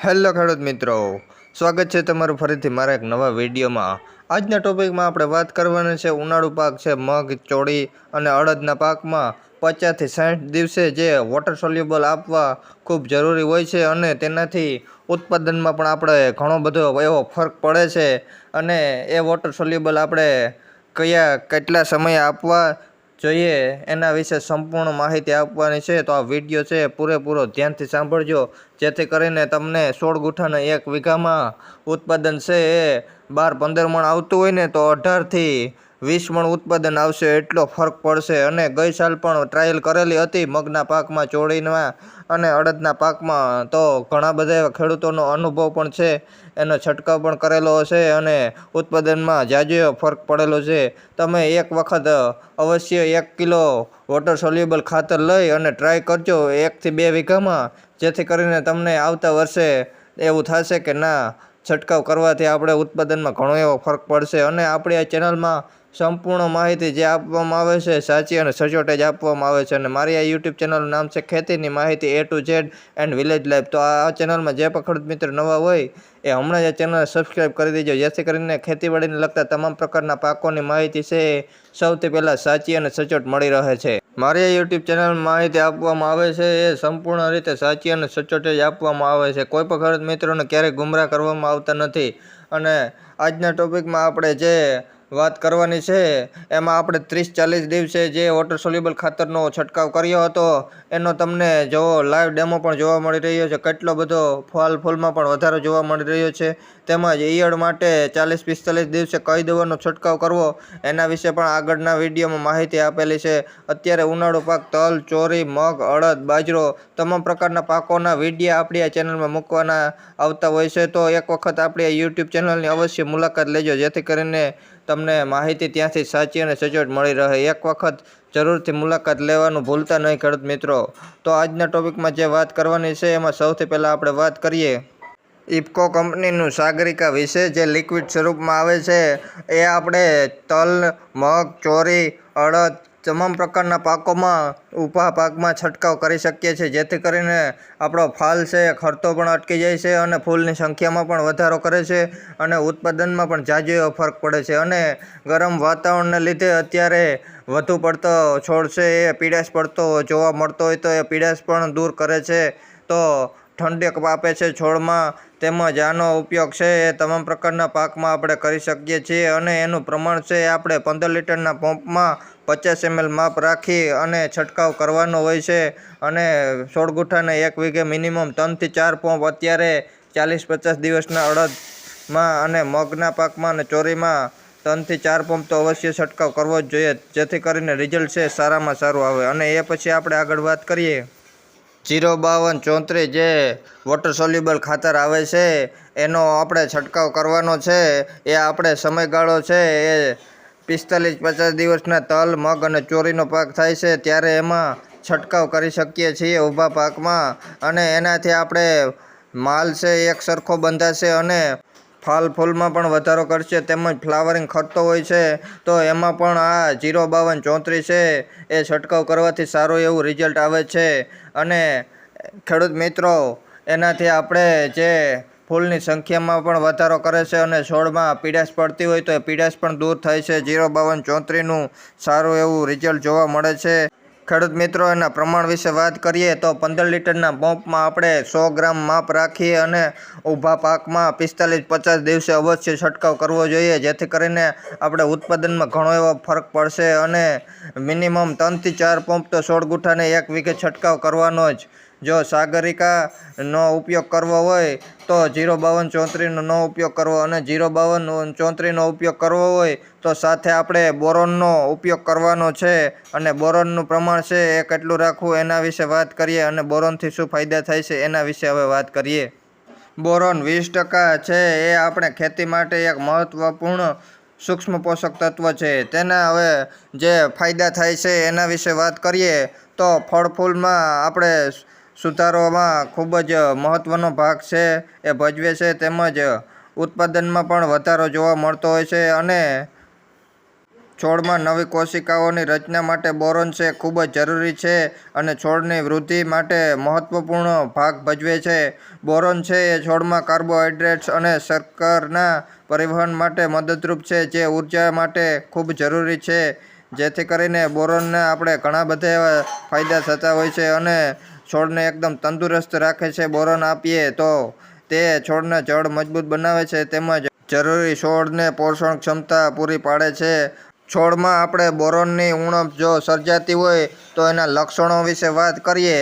Hello ખેડૂત મિત્રો, સ્વાગત છે તમારું ફરીથી મારા એક નવા વિડીયોમાં. આજના ટોપિકમાં આપણે વાત કરવાની છે, ઉનાળુ પાક છે, મગ, ચોળી અને અડદના પાકમાં પચાસથી સાઠ દિવસે જે વોટર સોલ્યુબલ આપવા ખૂબ જરૂરી હોય છે અને તેનાથી ઉત્પાદનમાં પણ આપણે ઘણો બધો એવો ફરક પડે છે અને એ વોટર સોલ્યુબલ આપણે કયા, કેટલા સમયે આપવા જોઈએ એના વિશે સંપૂર્ણ માહિતી આપવાની છે તો આ વીડિયો છે પૂરેપૂરો ધ્યાનથી સાંભળજો. જેથી કરીને તમને સોળ ગુઠાના એક વીઘામાં ઉત્પાદન છે એ બાર પંદર મણ આવતું હોય ને તો અઢારથી વીસ મણ ઉત્પાદન આવશે એટલો ફરક પડશે અને ગઈ સાલ પણ ટ્રાયલ કરેલી હતી મગના પાકમાં ચોળીમાં અને અડદના પાકમાં. તો ઘણા બધા એવા ખેડૂતોનો અનુભવ પણ છે. એનો છંટકાવ પણ કરેલો હશે અને ઉત્પાદનમાં જાજો ફરક પડેલો છે. તમે એક વખત અવશ્ય એક કિલો વોટર સોલ્યુબલ ખાતર લઈ અને ટ્રાય કરજો એકથી બે વીઘામાં, જેથી કરીને તમને આવતા વર્ષે એવું થશે કે ના, છંટકાવ કરવાથી આપણે ઉત્પાદનમાં ઘણો એવો ફરક પડશે. અને આપણી આ ચેનલમાં સંપૂર્ણ માહિતી જે આપવામાં આવે છે, સાચી અને સચોટ જ આપવામાં આવે છે. અને મારી આ યુટ્યુબ ચેનલનું નામ છે ખેતીની માહિતી A to Z and village life તો આ ચેનલમાં જે પણ ખેડૂત મિત્ર નવા હોય, એ હમણાં જ આ ચેનલ સબસ્ક્રાઈબ કરી દેજો. જેથી કરીને ખેતીવાડીને લગતા તમામ પ્રકારના પાકોની માહિતી છે સૌથી પહેલાં સાચી અને સચોટ મળી રહે છે. મારી આ યુટ્યુબ ચેનલમાં માહિતી આપવામાં આવે છે, એ સંપૂર્ણ રીતે સાચી અને સચોટ જ આપવામાં આવે છે. કોઈ પણ ખેડૂત મિત્રોને ક્યારેય ગુમરાહ કરવામાં આવતા નથી. અને આજના ટોપિકમાં આપણે જે વાત કરવાની છે. એમાં આપણે ત્રીસ ચાલીસ દિવસે જે વોટર સોલ્યુબલ ખાતરનો છંટકાવ કર્યો હતો, એનો તમને જોવો લાઈવ ડેમો પણ જોવા મળી રહ્યો છે. કેટલો બધો ફાલ ફૂલમાં પણ વધારો જોવા મળી રહ્યો છે. તેમજ ઈયળ માટે ચાલીસ પિસ્તાલીસ દિવસે કઈ દવાનો છંટકાવ કરવો, એના વિશે પણ આગળના વિડીયોમાં માહિતી આપેલી છે. અત્યારે ઉનાળુ પાક, તલ, ચોરી, મગ, અડદ, બાજરો તમામ પ્રકારના પાકોના વિડીયા આપણી આ ચેનલમાં મૂકવાના આવતા હોય છે. તો એક વખત આપણી આ યુટ્યુબ ચેનલની અવશ્ય મુલાકાત લેજો. જેથી કરીને તમને માહિતી ત્યાંથી સાચી અને સચોટ મળી રહે. એક વખત જરૂરથી મુલાકાત લેવાનું ભૂલતા નહીં, ખેડૂત મિત્રો. તો આજના ટોપિકમાં જે વાત કરવાની છે, એમાં સૌથી પહેલાં આપણે વાત કરીએ ઇફકો કંપનીનું સાગરિકા વિશે, જે લિક્વિડ સ્વરૂપમાં આવે છે. એ આપણે તલ, મગ, ચોરી, અડદ તમામ પ્રકારના પાકોમાં, ઊભા પાકમાં છંટકાવ કરી શકીએ છીએ. જેથી કરીને આપણો ફાલ છે ખર્ચો પણ અટકી જાય છે અને ફૂલની સંખ્યામાં પણ વધારો કરે છે અને ઉત્પાદનમાં પણ જાજો ફરક પડે છે. અને ગરમ વાતાવરણને લીધે અત્યારે વધુ પડતો છોડ છે એ પીડાશ પડતો જોવા મળતો હોય તો એ પીડાશ પણ દૂર કરે છે. તો ઠંડક આપે છે છોડમાં, તેમજ આનો ઉપયોગ છે એ તમામ પ્રકારના પાકમાં આપણે કરી શકીએ છીએ અને એનું પ્રમાણ છે આપણે પંદર લીટરના પંપમાં પચાસ એમએલ માપ રાખી અને છંટકાવ કરવાનો હોય છે અને સોળ ગુઠાને એક વીઘે મિનિમમ ત્રણથી ચાર પંપ અત્યારે ચાલીસ પચાસ દિવસના અડદમાં અને મગના પાકમાં અને ચોરીમાં ત્રણથી ચાર પંપ તો અવશ્ય છંટકાવ કરવો જ જોઈએ. જેથી કરીને રિઝલ્ટ છે સારામાં સારું આવે. અને એ પછી આપણે આગળ વાત કરીએ. જીરો બાવન ચોત્રીસ જે વોટર સોલ્યુબલ ખાતર આવે છે, એનો આપણે છંટકાવ કરવાનો છે. એ આપણે સમયગાળો છે, એ પિસ્તાલીસ પચાસ દિવસના તલ, મગ અને ચોરીનો પાક થાય છે, ત્યારે એમાં છંટકાવ કરી શકીએ છીએ ઊભા પાકમાં. અને એનાથી આપણે માલ છે એક સરખો બંધાશે અને ફાલ ફૂલમાં પણ વધારો કરશે, તેમજ ફ્લાવરિંગ ખરતો હોય છે. તો એમાં પણ આ જીરો બાવન ચોત્રીસ છે, એ છંટકાવ કરવાથી સારું એવું રિઝલ્ટ આવે છે. અને ખેડૂત મિત્રો, એનાથી આપણે જે ફૂલની સંખ્યામાં પણ વધારો કરે છે અને છોડમાં પીડાશ પડતી હોય તો એ પીડાશ પણ દૂર થાય છે. જીરો બાવન ચોત્રીસનું સારું એવું રિઝલ્ટ જોવા મળે છે. ખેડૂત મિત્રો, એના પ્રમાણ વિશે વાત કરીએ તો પંદર લીટરના પંપમાં આપણે સો ગ્રામ માપ રાખીએ અને ઊભા પાકમાં પિસ્તાલીસ પચાસ દિવસે અવશ્ય છંટકાવ કરવો જોઈએ. જેથી કરીને આપણે ઉત્પાદનમાં ઘણો એવો ફરક પડશે અને મિનિમમ ત્રણથી ચાર પંપ તો સોળ ગુઠાને એક વીઘે છંટકાવ કરવાનો જ જો સાગરિકાનો ઉપયોગ કરવો હોય તો જીરો બાવન ચોત્રીસનો ઉપયોગ કરવો અને જીરો બાવન ચોત્રીસનો ઉપયોગ કરવો હોય તો સાથે આપણે બોરોનનો ઉપયોગ કરવાનો છે અને બોરોનનું પ્રમાણ છે એ કેટલું રાખવું એના વિશે વાત કરીએ અને બોરોનથી શું ફાયદા થાય છે એના વિશે હવે વાત કરીએ. બોરોન વીસ ટકા છે એ આપણે ખેતી માટે એક મહત્ત્વપૂર્ણ સૂક્ષ્મ પોષક તત્વ છે. તેના હવે જે ફાયદા થાય છે એના વિશે વાત કરીએ તો ફળ ફૂલમાં આપણે સુધારવામાં ખૂબ જ મહત્ત્વનો ભાગ છે, એ ભજવે છે તેમજ ઉત્પાદનમાં પણ વધારો જોવા મળતો હોય છે અને છોડમાં નવી કોશિકાઓની રચના માટે બોરોન છે ખૂબ જ જરૂરી છે અને છોડની વૃદ્ધિ માટે મહત્વપૂર્ણ ભાગ ભજવે છે. બોરોન છે એ છોડમાં કાર્બોહાઈડ્રેટ્સ અને શર્કરના પરિવહન માટે મદદરૂપ છે, જે ઊર્જા માટે ખૂબ જરૂરી છે. જેથી કરીને બોરોનના આપણે ઘણા બધા ફાયદા થતા હોય છે અને છોડને એકદમ તંદુરસ્ત રાખે છે, બોરોન આપીએ તો તે છોડને જડ મજબૂત બનાવે છે, તેમજ જરૂરી છોડને પોષણ ક્ષમતા પૂરી પાડે છે. છોડમાં આપણે બોરોનની ઉણપ જો સર્જાતી હોય તો એના લક્ષણો વિશે વાત કરીએ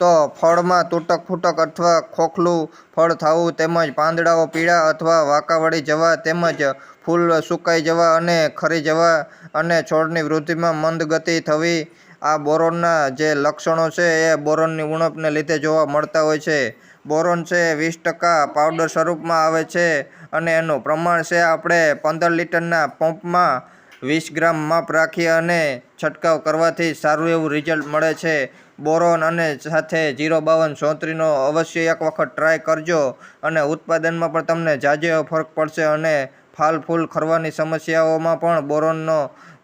તો ફળમાં તૂટક ફૂટક અથવા ખોખલું ફળ થવું તેમજ પાંદડાઓ પીળા અથવા વાંકાવળી જવા તેમજ ફૂલ સુકાઈ જવા અને ખરી જવા અને છોડની વૃદ્ધિમાં મંદ ગતિ થવી આ બોરોનના જે લક્ષણો છે એ બોરોનની ઉણપને લીધે જોવા મળતા હોય છે. બોરોન છે વીસ ટકા પાવડર સ્વરૂપમાં આવે છે અને એનું પ્રમાણ છે આપણે પંદર લીટરના પંપમાં વીસ ગ્રામ માપ રાખી અને છંટકાવ કરવાથી સારું એવું રિઝલ્ટ મળે છે. બોરોન અને સાથે જીરો બાવન ચોત્રીનો અવશ્ય એક વખત ટ્રાય કરજો અને ઉત્પાદનમાં પણ તમને જાજો ફરક પડશે અને ફાલ ફૂલ ખરવાની સમસ્યાઓમાં પણ બોરોનનો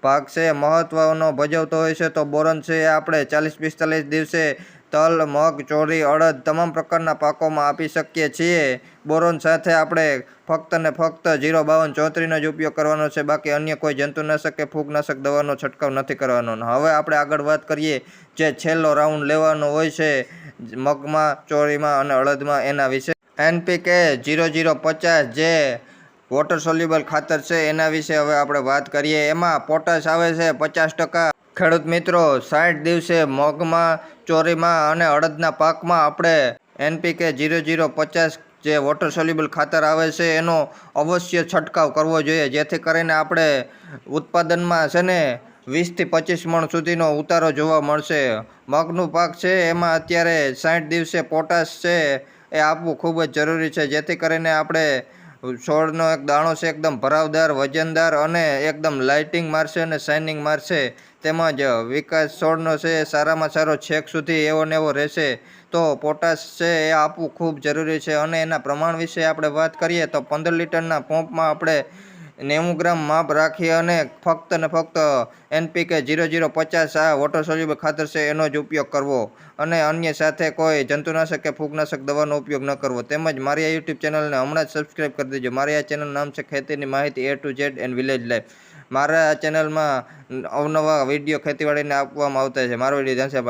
ભાગ છે, મહત્વનો ભજવતો હોય છે, તો બોરોન છે આપણે ચાલીસ પિસ્તાલીસ દિવસે તલ, મગ ચોરી અડદ તમામ પ્રકારના પાકોમાં આપી શકીએ છીએ. બોરોન સાથે આપણે ફક્ત ને ફક્ત જીરો, બાવન ચોત્રીનો જ ઉપયોગ કરવાનો છે, બાકી અન્ય કોઈ જંતુનાશક કે ફૂગનાશક દવાનો છંટકાવ નથી કરવાનો. હવે આપણે આગળ વાત કરીએ, જે છેલ્લો રાઉન્ડ લેવાનો હોય છે, મગમાં ચોરીમાં અને અડદમાં એના વિશે. એનપીકે જીરો જીરો પચાસ જે વોટર સોલ્યુબલ ખાતર છે, એના વિશે હવે આપણે વાત કરીએ. એમાં પોટાશ આવે છે પચાસ ટકા. ખેડૂત મિત્રો, સાઠ દિવસે મગમાં, ચોરીમાં અને અડદના પાકમાં આપણે એનપીકે જીરો જીરો પચાસ જે વોટર સોલ્યુબલ ખાતર આવે છે, એનો અવશ્ય છંટકાવ કરવો જોઈએ. જેથી કરીને આપણે ઉત્પાદનમાં છે ને વીસથી પચીસ મણ સુધીનો ઉતારો જોવા મળશે. મગનું પાક છે, એમાં અત્યારે સાઠ દિવસે પોટાશ છે, એ આપવું ખૂબ જ જરૂરી છે. જેથી કરીને આપણે છોડનો એક દાણો છે, એકદમ ભરાવદાર, વજનદાર અને એકદમ લાઇટિંગ મારશે અને શાઇનિંગ મારશે. તેમજ વિકાસ છોડનો છે એ સારામાં સારો છેક સુધી એવો ને એવો રહેશે. તો પોટાશ છે, એ આપવું ખૂબ જરૂરી છે. અને એના પ્રમાણ વિશે આપણે વાત કરીએ તો પંદર લીટરના પંપમાં આપણે નેવું ગ્રામ માપ રાખી અને ફક્ત ને ફક્ત એનપીકે જીરો જીરો પચાસ આ વોટર સોલ્યુબલ ખાતર છે એનો જ ઉપયોગ કરવો. અને અન્ય સાથે કોઈ જંતુનાશક કે ફૂગનાશક દવાનો ઉપયોગ ન કરવો. તેમજ મારી આ યુટ્યુબ ચેનલને હમણાં જ સબસ્ક્રાઈબ કરી દેજો. મારી આ ચેનલ નામ છે ખેતીની માહિતી A to Z and village life મારા આ ચેનલમાં અવનવા વીડિયો ખેતીવાડીને આપવામાં આવતા છે. મારો વીડિયો જાણશે.